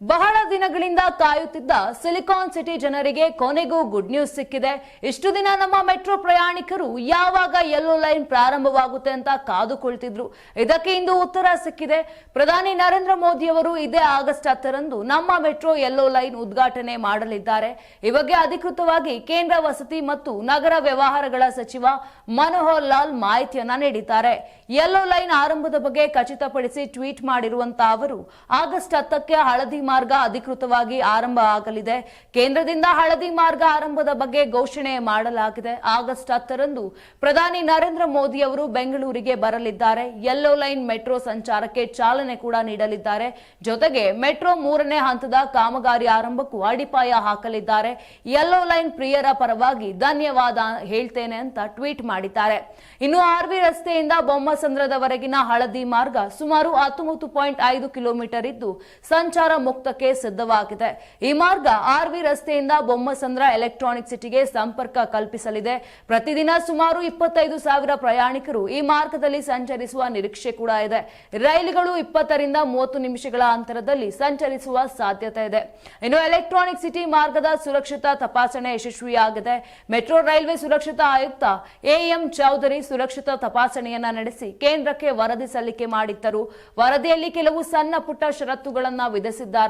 ಬಹಳ ದಿನಗಳಿಂದ ಕಾಯುತ್ತಿದ್ದ ಸಿಲಿಕಾನ್ ಸಿಟಿ ಜನರಿಗೆ ಕೊನೆಗೂ ಗುಡ್ ನ್ಯೂಸ್ ಸಿಕ್ಕಿದೆ. ಇಷ್ಟು ದಿನ ನಮ್ಮ ಮೆಟ್ರೋ ಪ್ರಯಾಣಿಕರು ಯಾವಾಗ ಯೆಲ್ಲೋ ಲೈನ್ ಪ್ರಾರಂಭವಾಗುತ್ತೆ ಅಂತ ಕಾದುಕೊಳ್ತಿದ್ರು. ಇದಕ್ಕೆ ಇಂದು ಉತ್ತರ ಸಿಕ್ಕಿದೆ. ಪ್ರಧಾನಿ ನರೇಂದ್ರ ಮೋದಿ ಅವರು ಇದೇ ಆಗಸ್ಟ್ ಹತ್ತರಂದು ನಮ್ಮ ಮೆಟ್ರೋ ಯೆಲ್ಲೋ ಲೈನ್ ಉದ್ಘಾಟನೆ ಮಾಡಲಿದ್ದಾರೆ. ಈ ಬಗ್ಗೆ ಅಧಿಕೃತವಾಗಿ ಕೇಂದ್ರ ವಸತಿ ಮತ್ತು ನಗರ ವ್ಯವಹಾರಗಳ ಸಚಿವ ಮನೋಹರ್ ಲಾಲ್ ಮಾಹಿತಿಯನ್ನ ನೀಡಿದ್ದಾರೆ. ಯೆಲ್ಲೋ ಲೈನ್ ಆರಂಭದ ಬಗ್ಗೆ ಖಚಿತಪಡಿಸಿ ಟ್ವೀಟ್ ಮಾಡಿರುವಂತಹ ಅವರು, ಆಗಸ್ಟ್ ಹತ್ತಕ್ಕೆ ಹಳದಿ ಮಾರ್ಗ ಅಧಿಕೃತವಾಗಿ ಆರಂಭ ಆಗಲಿದೆ. ಕೇಂದ್ರದಿಂದ ಹಳದಿ ಮಾರ್ಗ ಆರಂಭದ ಬಗ್ಗೆ ಘೋಷಣೆ ಮಾಡಲಾಗಿದೆ. ಆಗಸ್ಟ್ ಹತ್ತರಂದು ಪ್ರಧಾನಿ ನರೇಂದ್ರ ಮೋದಿ ಅವರು ಬೆಂಗಳೂರಿಗೆ ಬರಲಿದ್ದಾರೆ. ಯೆಲ್ಲೋ ಲೈನ್ ಮೆಟ್ರೋ ಸಂಚಾರಕ್ಕೆ ಚಾಲನೆ ಕೂಡ ನೀಡಲಿದ್ದಾರೆ. ಜೊತೆಗೆ ಮೆಟ್ರೋ ಮೂರನೇ ಹಂತದ ಕಾಮಗಾರಿ ಆರಂಭಕ್ಕೂ ಅಡಿಪಾಯ ಹಾಕಲಿದ್ದಾರೆ. ಯೆಲ್ಲೋ ಲೈನ್ ಪ್ರಿಯರ ಪರವಾಗಿ ಧನ್ಯವಾದ ಹೇಳ್ತೇನೆ ಅಂತ ಟ್ವೀಟ್ ಮಾಡಿದ್ದಾರೆ. ಇನ್ನು ಆರ್ವಿ ರಸ್ತೆಯಿಂದ ಬೊಮ್ಮಸಂದ್ರದವರೆಗಿನ ಹಳದಿ ಮಾರ್ಗ ಸುಮಾರು ಹತ್ತೊಂಬತ್ತು ಪಾಯಿಂಟ್ ಐದು ಕಿಲೋಮೀಟರ್ ಇದ್ದು, ಸಂಚಾರ ಮುಕ್ತಕ್ಕೆ ಸಿದ್ಧವಾಗಿದೆ. ಈ ಮಾರ್ಗ ಆರ್ವಿ ರಸ್ತೆಯಿಂದ ಬೊಮ್ಮಸಂದ್ರ ಎಲೆಕ್ಟ್ರಾನಿಕ್ ಸಿಟಿಗೆ ಸಂಪರ್ಕ ಕಲ್ಪಿಸಲಿದೆ. ಪ್ರತಿದಿನ ಸುಮಾರು ಇಪ್ಪತ್ತೈದು ಸಾವಿರ ಪ್ರಯಾಣಿಕರು ಈ ಮಾರ್ಗದಲ್ಲಿ ಸಂಚರಿಸುವ ನಿರೀಕ್ಷೆ ಕೂಡ ಇದೆ. ರೈಲುಗಳು ಇಪ್ಪತ್ತರಿಂದ ಮೂವತ್ತು ನಿಮಿಷಗಳ ಅಂತರದಲ್ಲಿ ಸಂಚರಿಸುವ ಸಾಧ್ಯತೆ ಇದೆ. ಇನ್ನು ಎಲೆಕ್ಟ್ರಾನಿಕ್ ಸಿಟಿ ಮಾರ್ಗದ ಸುರಕ್ಷತಾ ತಪಾಸಣೆ ಯಶಸ್ವಿಯಾಗಿದೆ. ಮೆಟ್ರೋ ರೈಲ್ವೆ ಸುರಕ್ಷತಾ ಆಯುಕ್ತ ಎಎಂ ಚೌಧರಿ ಸುರಕ್ಷತಾ ತಪಾಸಣೆಯನ್ನ ನಡೆಸಿ ಕೇಂದ್ರಕ್ಕೆ ವರದಿ ಸಲ್ಲಿಕೆ ಮಾಡಿದ್ದರು. ವರದಿಯಲ್ಲಿ ಕೆಲವು ಸಣ್ಣ ಪುಟ್ಟ ಷರತ್ತುಗಳನ್ನ ವಿಧಿಸಿದ್ದಾರೆ.